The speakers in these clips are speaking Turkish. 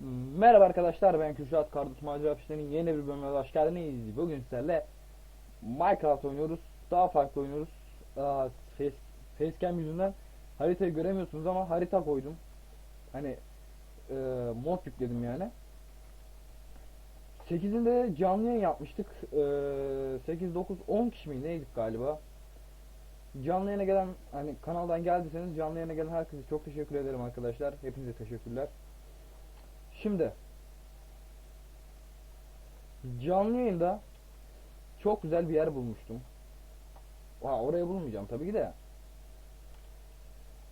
Merhaba arkadaşlar ben Kürşat Kardus Macera Fişlerinin yeni bir bölümüne hoş geldiniz. Bugün sizlerle Minecraft oynuyoruz. Daha farklı oynuyoruz. Face, facecam yüzünden haritayı göremiyorsunuz ama harita koydum. Hani e, mod yükledim yani. 8'inde canlı yayın yapmıştık. E, 8, 9, 10 kişi mi neydik galiba. Canlı yayına gelen hani kanaldan geldiyseniz canlı yayına gelen herkese çok teşekkür ederim arkadaşlar. Hepinize teşekkürler. Şimdi canlı yayında çok güzel bir yer bulmuştum. Ha, oraya bulmayacağım tabii ki de.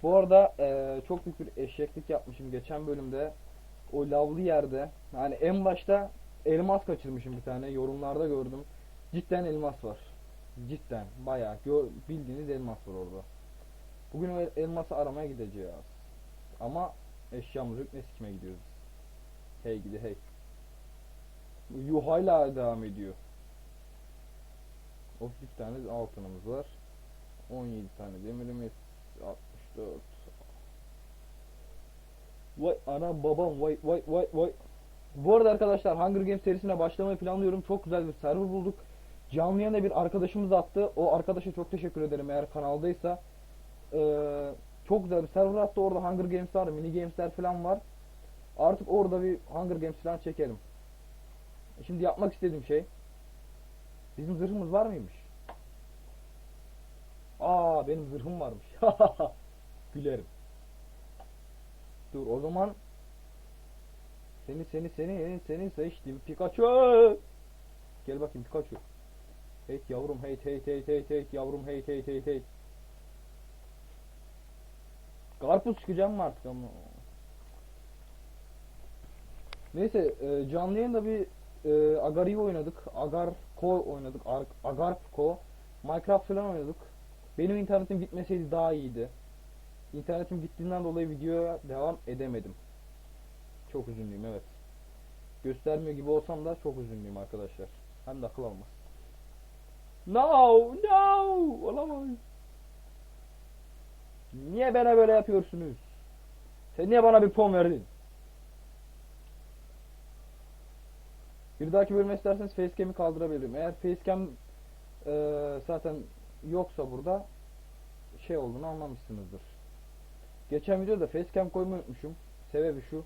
Bu arada eee, çok büyük bir eşeklik yapmışım geçen bölümde. O lavlı yerde. Yani en başta elmas kaçırmışım bir tane. Yorumlarda gördüm. Cidden elmas var. Cidden bayağı gör, bildiğiniz elmas var orada. Bugün o el- elması aramaya gideceğiz. Ama eşyamız yok ne sikime gidiyoruz. Hey gidi hey. Yu hala devam ediyor. 32 tane altınımız var. 17 tane demirimiz. 64. Vay ana babam vay vay vay vay. Bu arada arkadaşlar Hunger Games serisine başlamayı planlıyorum. Çok güzel bir server bulduk. Canlı yayına bir arkadaşımız attı. O arkadaşa çok teşekkür ederim eğer kanaldaysa. Ee, çok güzel bir server attı. Orada Hunger Games var, mini gamesler falan var. Artık orada bir Hunger Games falan çekelim. Şimdi yapmak istediğim şey bizim zırhımız var mıymış? Aa benim zırhım varmış. Gülerim. Dur o zaman seni seni seni seni seçtim Pikachu. Gel bakayım Pikachu. Hey yavrum hey hey hey hey hey yavrum hey hey hey hey. Karpuz çıkacağım mı artık ama? Neyse e, canlı yayında bir e, Agario oynadık. Agarco oynadık. Ar Agarco. Minecraft falan oynadık. Benim internetim gitmeseydi daha iyiydi. İnternetim gittiğinden dolayı videoya devam edemedim. Çok üzünlüyüm evet. Göstermiyor gibi olsam da çok üzünlüyüm arkadaşlar. Hem de akıl almaz. No, no, olamaz. Niye bana böyle yapıyorsunuz? Sen niye bana bir puan verdin? Bir dahaki bölüme isterseniz facecam'i kaldırabilirim. Eğer facecam eee zaten yoksa burada şey olduğunu anlamışsınızdır. Geçen videoda facecam koymayı unutmuşum. Sebebi şu.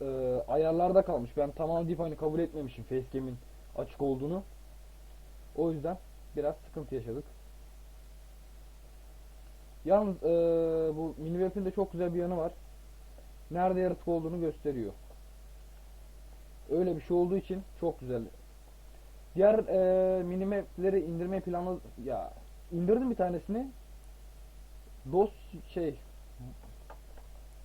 Eee, ayarlarda kalmış. Ben tamam deyip hani kabul etmemişim facecam'in açık olduğunu. O yüzden biraz sıkıntı yaşadık. Yalnız eee, bu mini de çok güzel bir yanı var. Nerede yaratık olduğunu gösteriyor. Öyle bir şey olduğu için çok güzel. Diğer eee mini map'leri indirmeyi planlı ya indirdim bir tanesini. Dos şey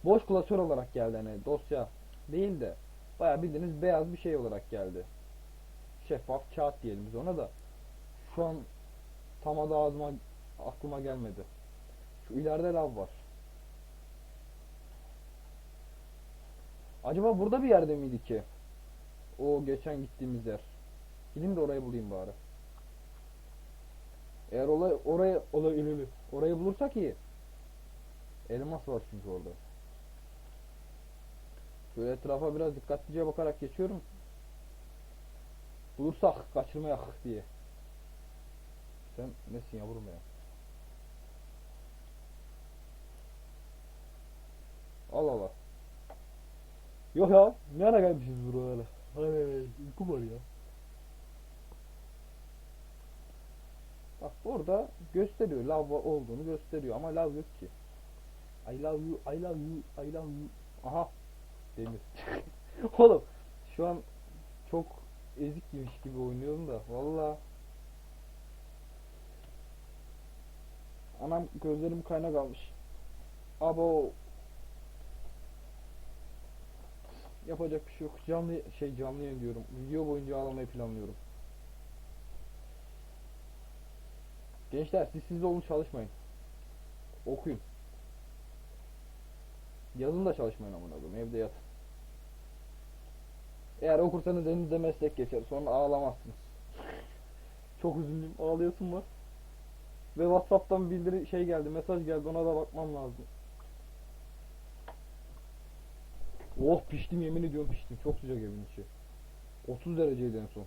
boş klasör olarak geldi hani dosya değil de bayağı bildiğiniz beyaz bir şey olarak geldi. Şeffaf kağıt diyelim biz ona da. Şu an tam adı ağzıma aklıma gelmedi. Şu ileride lav var. Acaba burada bir yerde miydi ki? O geçen gittiğimiz yer. Gideyim de orayı bulayım bari. Eğer olay oraya olay ilili. Orayı bulursak iyi. Elmas var çünkü orada. Şöyle etrafa biraz dikkatlice bakarak geçiyorum. Bulursak kaçırmayak diye. Sen nesin yavrum ya? Allah Allah. Yok ya. Ne ara gelmişiz buraya Ay, uykum var ya. Bak burada gösteriyor lav olduğunu gösteriyor ama lav yok ki. I love you, I love you, I love you. Aha. Demir. Oğlum şu an çok ezik yemiş gibi oynuyorum da valla. Anam gözlerim kaynak almış. Abo. Yapacak bir şey yok. Canlı şey canlı yayın diyorum. Video boyunca ağlamayı planlıyorum. Gençler siz sizde olun çalışmayın. Okuyun. Yazın da çalışmayın amına koyayım. Evde yatın. Eğer okursanız elinizde meslek geçer. Sonra ağlamazsınız. Çok üzüldüm. Ağlayasım var. Ve Whatsapp'tan bildiri şey geldi, mesaj geldi. Ona da bakmam lazım. Oh piştim yemin ediyorum piştim. Çok sıcak evin içi. 30 dereceydi en son.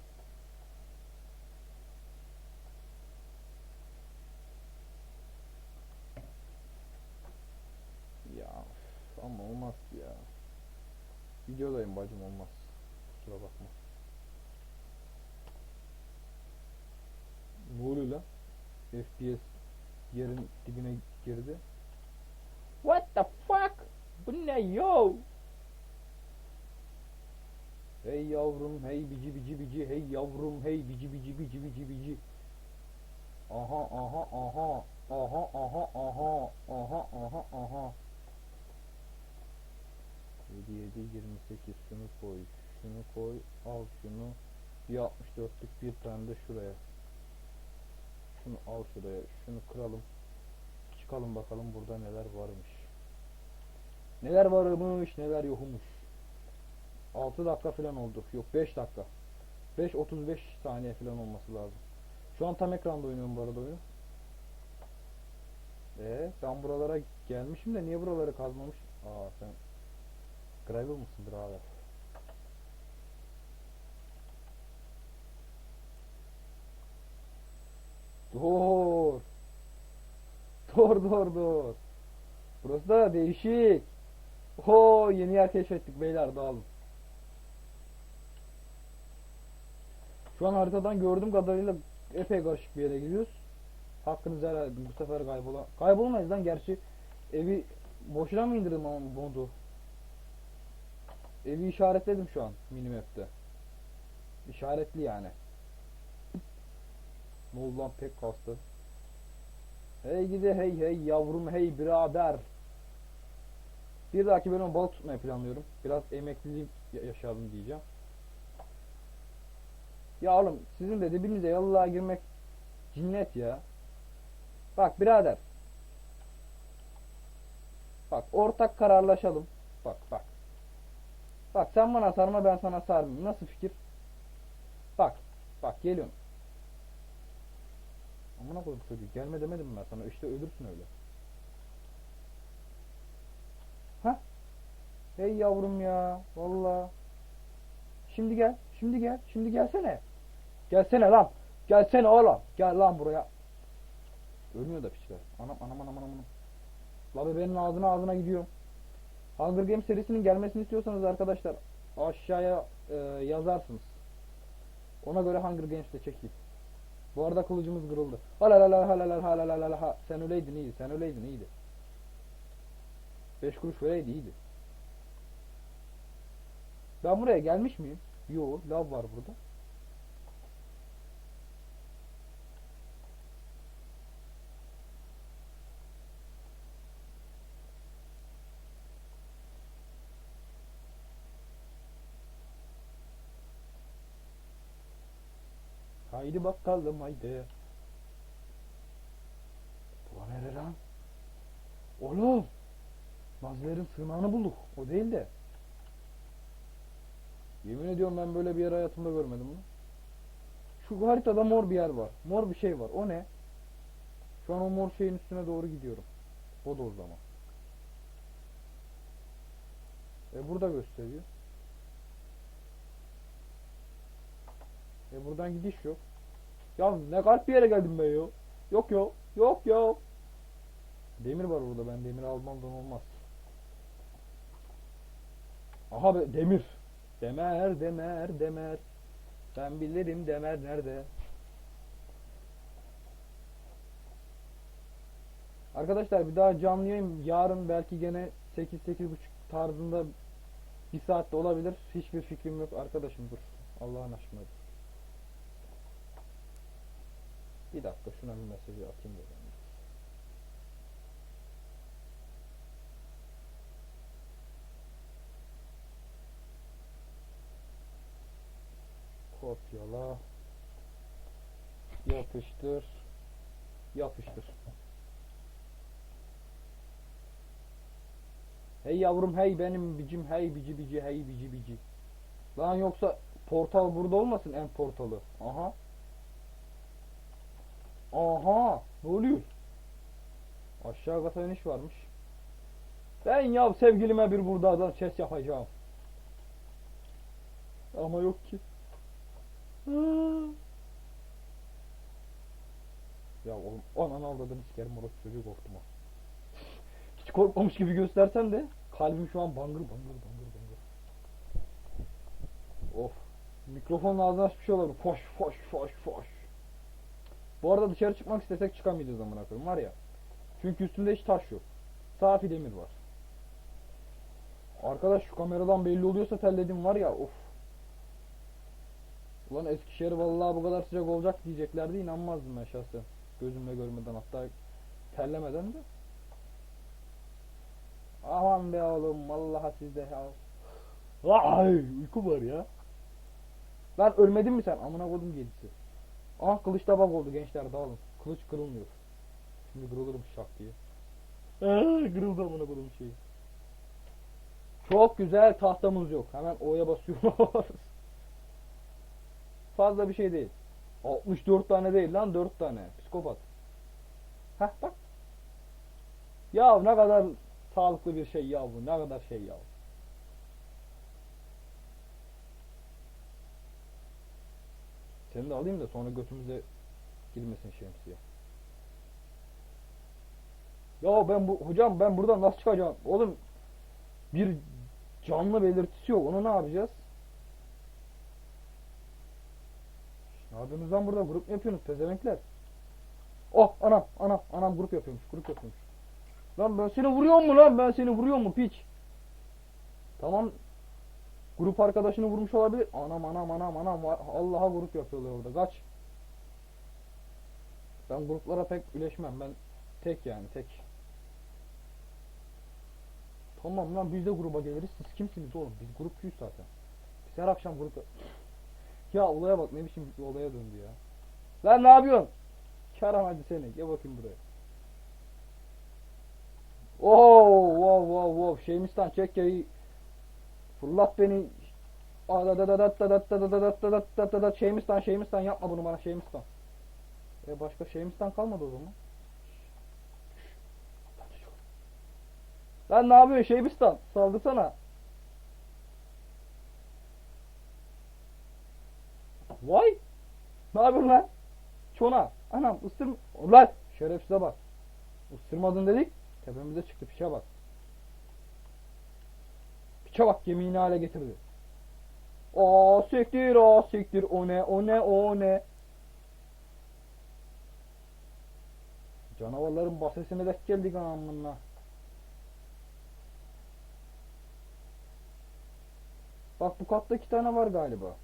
Ya ama olmaz ya. Videodayım bacım olmaz. Kusura bakma. Ne oluyor lan? FPS yerin dibine girdi. What the fuck? Bu ne yo? Hey yavrum hey bici bici bici hey yavrum hey bici bici bici bici bici. Aha aha aha aha aha aha aha aha aha. 7 7 28 şunu koy şunu koy al şunu bir 64'lük bir tane de şuraya. Şunu al şuraya şunu kıralım. Çıkalım bakalım burada neler varmış. Neler varmış neler yokmuş. 6 dakika falan oldu. Yok 5 dakika. 5-35 saniye falan olması lazım. Şu an tam ekranda oynuyorum bu arada oyunu. Ee, ben buralara gelmişim de niye buraları kazmamış? Aa sen Gravel mısın birader? Dur. Dur dur dur. Burası da değişik. Ho yeni yer keşfettik beyler dağılın. Şu an haritadan gördüğüm kadarıyla epey karışık bir yere gidiyoruz. Hakkınızı helal edin. Bu sefer kaybola kaybolmayız lan gerçi. Evi boşuna mı indirdim ama modu? Evi işaretledim şu an minimap'te. İşaretli yani. Ne pek kastı. Hey gidi hey hey yavrum hey birader. Bir dahaki bölüm balık tutmayı planlıyorum. Biraz emeklilik ya- yaşayalım diyeceğim. Ya oğlum sizin de dibinize yallığa girmek cinnet ya. Bak birader. Bak ortak kararlaşalım. Bak bak. Bak sen bana sarma ben sana sarmayayım. Nasıl fikir? Bak. Bak geliyorum. Amına koydum çocuğu. Gelme demedim ben sana. İşte ölürsün öyle. Ha? Hey yavrum ya. Valla. Şimdi gel. Şimdi gel. Şimdi gelsene. Gelsene lan. Gelsene oğlum. Gel lan buraya. Ölmüyor da piçler. Anam anam anam anam. La bebeğinin ağzına ağzına gidiyor. Hunger Games serisinin gelmesini istiyorsanız arkadaşlar aşağıya e, yazarsınız. Ona göre Hunger Games'te çekeyim. Bu arada kılıcımız kırıldı. Halalala halalala halalala ha. Sen öyleydin iyiydi. Sen öyleydin iyiydi. 5 kuruş vereydi iyiydi. Ben buraya gelmiş miyim? Yo, lav var burada. Haydi bakalım haydi. Bu nere lan? Oğlum. Mazlerin sığınağını bulduk. O değil de. Yemin ediyorum ben böyle bir yer hayatımda görmedim bunu. Şu haritada mor bir yer var. Mor bir şey var. O ne? Şu an o mor şeyin üstüne doğru gidiyorum. O da o zaman. E burada gösteriyor. E buradan gidiş yok. Ya ne garip bir yere geldim ben yo. Yok yo. Yok yok. Demir var burada. Ben demir almamdan olmaz. Aha be demir. Demer demer demer. Ben bilirim demer nerede. Arkadaşlar bir daha canlı yarın belki gene 8-8.30 tarzında bir saatte olabilir. Hiçbir fikrim yok arkadaşım dur. Allah'ın aşkına. Bir dakika şuna bir mesajı atayım da ben. Kopyala. Yapıştır. Yapıştır. Hey yavrum hey benim bicim hey bici bici hey bici bici. Lan yoksa portal burada olmasın en portalı. Aha. Aha. Ne oluyor? Aşağı kata iniş varmış. Ben ya sevgilime bir buradan ses yapacağım. Ama yok ki. Ya oğlum ananı avradını sikerim orası çocuğu korktum. Hiç korkmamış gibi göstersem de kalbim şu an bangır bangır bangır bangır. Of. Mikrofonun ağzına açmış olabilir. Foş foş foş foş. Bu arada dışarı çıkmak istesek çıkamayacağız amına koyayım var ya. Çünkü üstünde hiç taş yok. Safi demir var. Arkadaş şu kameradan belli oluyorsa terledim var ya of. Ulan Eskişehir vallahi bu kadar sıcak olacak diyeceklerdi inanmazdım ben şahsen. Gözümle görmeden hatta terlemeden de. Aman be oğlum vallahi sizde ya. Ay uyku var ya. Lan ölmedin mi sen? Amına koydum gelisi. Ah kılıç tabak oldu gençler dağılın. Kılıç kırılmıyor. Şimdi kırılırım şak diye. Aa, kırıldı amına koydum şeyi. Çok güzel tahtamız yok. Hemen O'ya basıyoruz. Fazla bir şey değil. 64 tane değil lan 4 tane. Psikopat. Heh bak. Ya ne kadar sağlıklı bir şey ya bu. Ne kadar şey ya. Seni de alayım da sonra götümüze girmesin şemsiye. Ya ben bu hocam ben buradan nasıl çıkacağım? Oğlum bir canlı belirtisi yok. Onu ne yapacağız? Ne lan burada? Grup yapıyorsunuz pezevenkler? Oh anam anam anam grup yapıyormuş grup yapıyormuş. Lan ben seni vuruyor mu lan? Ben seni vuruyor mu piç? Tamam. Grup arkadaşını vurmuş olabilir. Anam anam anam anam. Allah'a grup yapıyorlar orada. Kaç. Ben gruplara pek üleşmem. Ben tek yani tek. Tamam lan biz de gruba geliriz. Siz kimsiniz oğlum? Biz grupçuyuz zaten. Biz her akşam grup Ya olaya bak ne biçim olaya döndü ya. Lan ne yapıyorsun? Karan hadi seni. Gel bakayım buraya. Oo, wow wow wow. Şeymistan çek yayı. Fırlat beni. Şeymistan Şeymistan yapma bunu bana Şeymistan. E başka Şeymistan kalmadı o zaman. Lan ne yapıyorsun Şeymistan? Saldırsana. Vay. Ne yapıyorsun lan? Çona. Anam ısır... Ulan şerefsize bak. Isırmadın dedik. Tepemize çıktı piçe bak. Piçe bak yemeğini hale getirdi. Aa siktir aa siktir o ne o ne o ne. Canavarların basesine dek geldik anamına. Bak bu katta iki tane var galiba.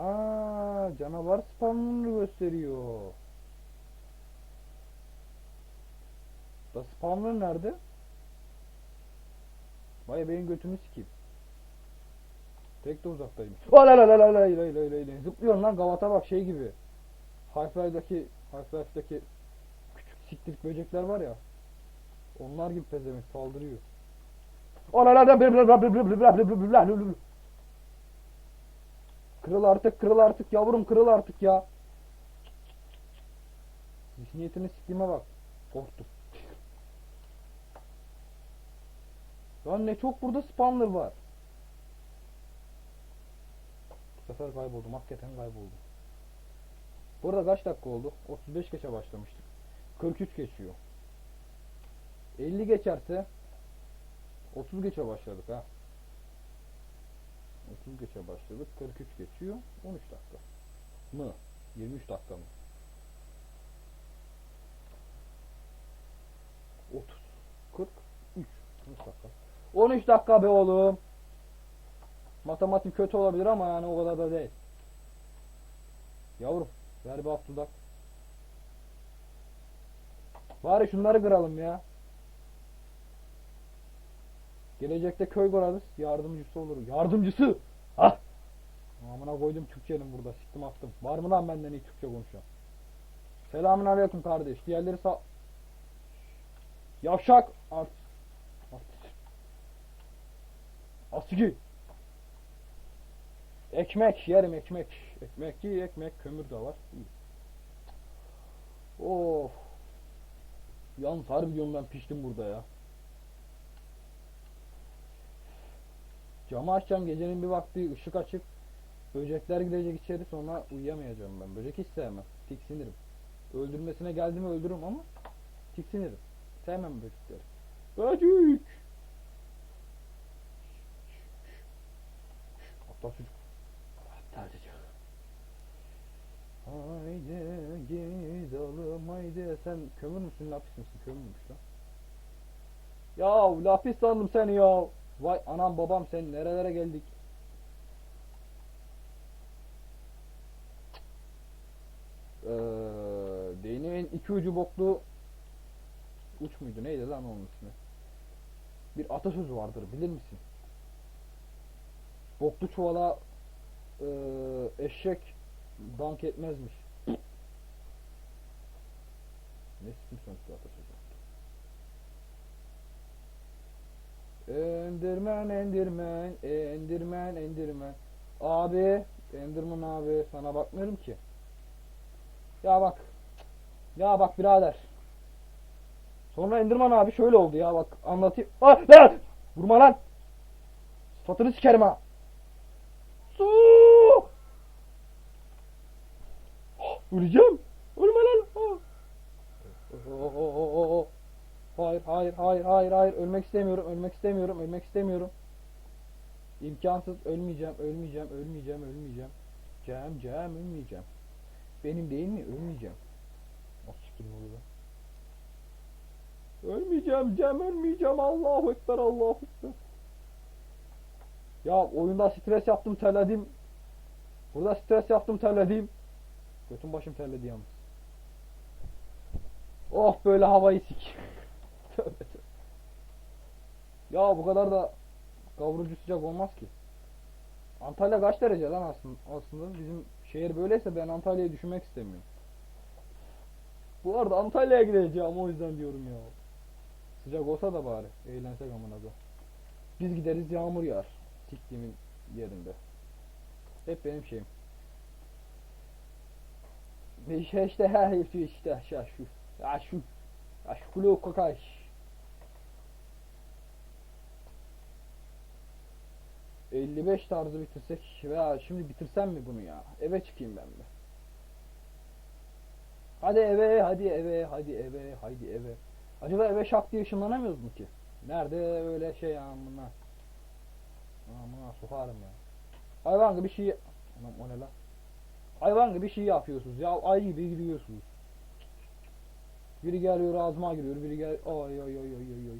Ha canavar spawnını gösteriyor. Da spawner nerede? Vay benim götümü sikeyim. Tek de uzaktayım. Zıplıyorsun lan gavata bak şey gibi. Half-Life'daki Half-Life'daki küçük siktirik böcekler var ya. Onlar gibi pezemek saldırıyor. Olalada Kırıl artık kırıl artık yavrum kırıl artık ya. Zihniyetini siktiğime bak. Korktum. Lan ne çok burada spawner var. Bu sefer kayboldum. Hakikaten kayboldum. Burada kaç dakika oldu? 35 geçe başlamıştık. 43 geçiyor. 50 geçerse 30 geçe başladık ha. 30 geçe başladık. 43 geçiyor. 13 dakika. Mı? 23 dakika mı? 30 43 13 dakika. 13 dakika be oğlum. Matematik kötü olabilir ama yani o kadar da değil. Yavrum ver bir dudak. Bari şunları kıralım ya. Gelecekte köy kurarız. Yardımcısı olur. Yardımcısı! Ha? Amına koydum Türkçenin burada. Siktim attım. Var mı lan benden iyi Türkçe konuşan? Selamun aleyküm kardeş. Diğerleri sağ... Yavşak! Art... Art... Asigi! Ekmek yerim ekmek. Ekmek iyi ekmek. Kömür de var. İyi. Of. Yalnız harbi diyorum ben piştim burada ya. Camı açacağım gecenin bir vakti ışık açık. Böcekler girecek içeri sonra uyuyamayacağım ben. Böcek hiç sevmem. Tiksinirim. Öldürmesine geldi mi öldürürüm ama tiksinirim. Sevmem böcekleri. Böcek! Aptal çocuk. Aptal çocuk. Haydi gidelim haydi. Sen kömür müsün lapis misin? Kömürmüş lan. Ya lapis sandım seni ya. Vay anam babam sen nerelere geldik. Ee, değneğin iki ucu boklu uç muydu neydi lan onun ismi? Bir atasözü vardır bilir misin? Boklu çuvala ee, eşek dank etmezmiş. Ne sikim sonuçta atasözü. Endirmen, endirmen, endirmen, endirmen. Abi, endirmen abi sana bakmıyorum ki. Ya bak. Ya bak birader. Sonra Enderman abi şöyle oldu ya bak anlatayım. Ah lan! Vurma lan. Sıfatını sikerim ha. Su! Oh, Öleceğim. Ölme lan. Ah. Oh, oh, oh, oh, oh. Hayır, hayır, hayır, hayır. Ölmek istemiyorum, ölmek istemiyorum, ölmek istemiyorum. İmkansız. Ölmeyeceğim, ölmeyeceğim, ölmeyeceğim, ölmeyeceğim. Cem, Cem, ölmeyeceğim. Benim değil mi? Ölmeyeceğim. Nasıl oluyor lan? Ölmeyeceğim, Cem, ölmeyeceğim. Allahu Ekber, Allahu Ekber. Ya oyunda stres yaptım, terledim. Burada stres yaptım, terledim. Götüm başım terledi yalnız. Oh böyle havayı sik. Ya bu kadar da kavurucu sıcak olmaz ki. Antalya kaç derece lan aslında? Aslında bizim şehir böyleyse ben Antalya'yı düşünmek istemiyorum. Bu arada Antalya'ya gideceğim o yüzden diyorum ya. Sıcak olsa da bari eğlensek amına da. Biz gideriz yağmur yağar. Siktiğimin yerinde. Hep benim şeyim. Şey işte şu işte şu şu. Ya şu. Ya şu kulu kakaş. ...55 tarzı bitirsek veya şimdi bitirsem mi bunu ya? Eve çıkayım ben de. Hadi eve, hadi eve, hadi eve, hadi eve. Acaba eve şak diye ışınlanamıyoruz mu ki? Nerede öyle şey amına? Amına sokarım ya. Hayvan gibi bir şey... Anam o ne lan? Hayvan gibi bir şey yapıyorsunuz ya. Ay gibi gidiyorsunuz. Biri geliyor ağzıma giriyor, biri gel... Ay ay ay ay ay ay.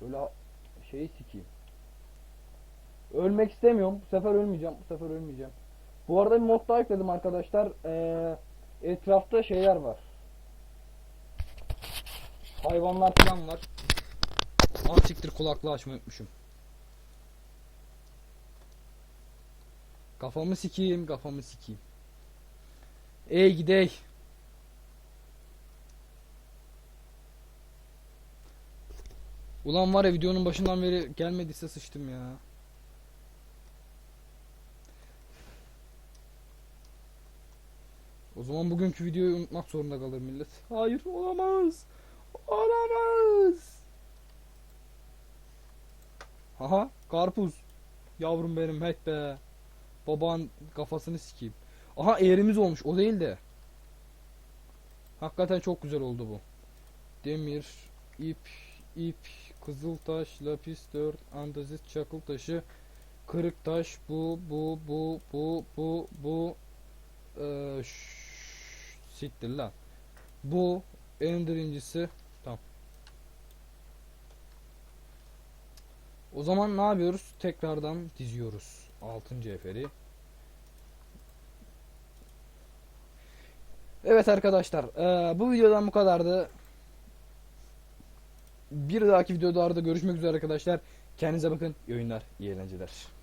Böyle şeyi sikeyim. Ölmek istemiyorum. Bu sefer ölmeyeceğim. Bu sefer ölmeyeceğim. Bu arada bir mod daha ekledim arkadaşlar. Ee, etrafta şeyler var. Hayvanlar falan var. Siktir kulaklığı açmayı unutmuşum. Kafamı sikeyim, kafamı sikeyim. Ey gidey. Ulan var ya videonun başından beri gelmediyse sıçtım ya. Zaman bugünkü videoyu unutmak zorunda kalır millet. Hayır olamaz. Olamaz. Aha karpuz. Yavrum benim hek be. Baban kafasını sikeyim. Aha eğrimiz olmuş o değil de. Hakikaten çok güzel oldu bu. Demir, ip, ip, kızıltaş, lapis 4, andezit, çakıl taşı, kırık taş, bu, bu, bu, bu, bu, bu, şş, siktir lan. Bu en birincisi. Tamam. O zaman ne yapıyoruz? Tekrardan diziyoruz. 6. eferi. Evet arkadaşlar. eee, bu videodan bu kadardı. Bir dahaki videolarda görüşmek üzere arkadaşlar. Kendinize bakın. İyi oyunlar, iyi eğlenceler.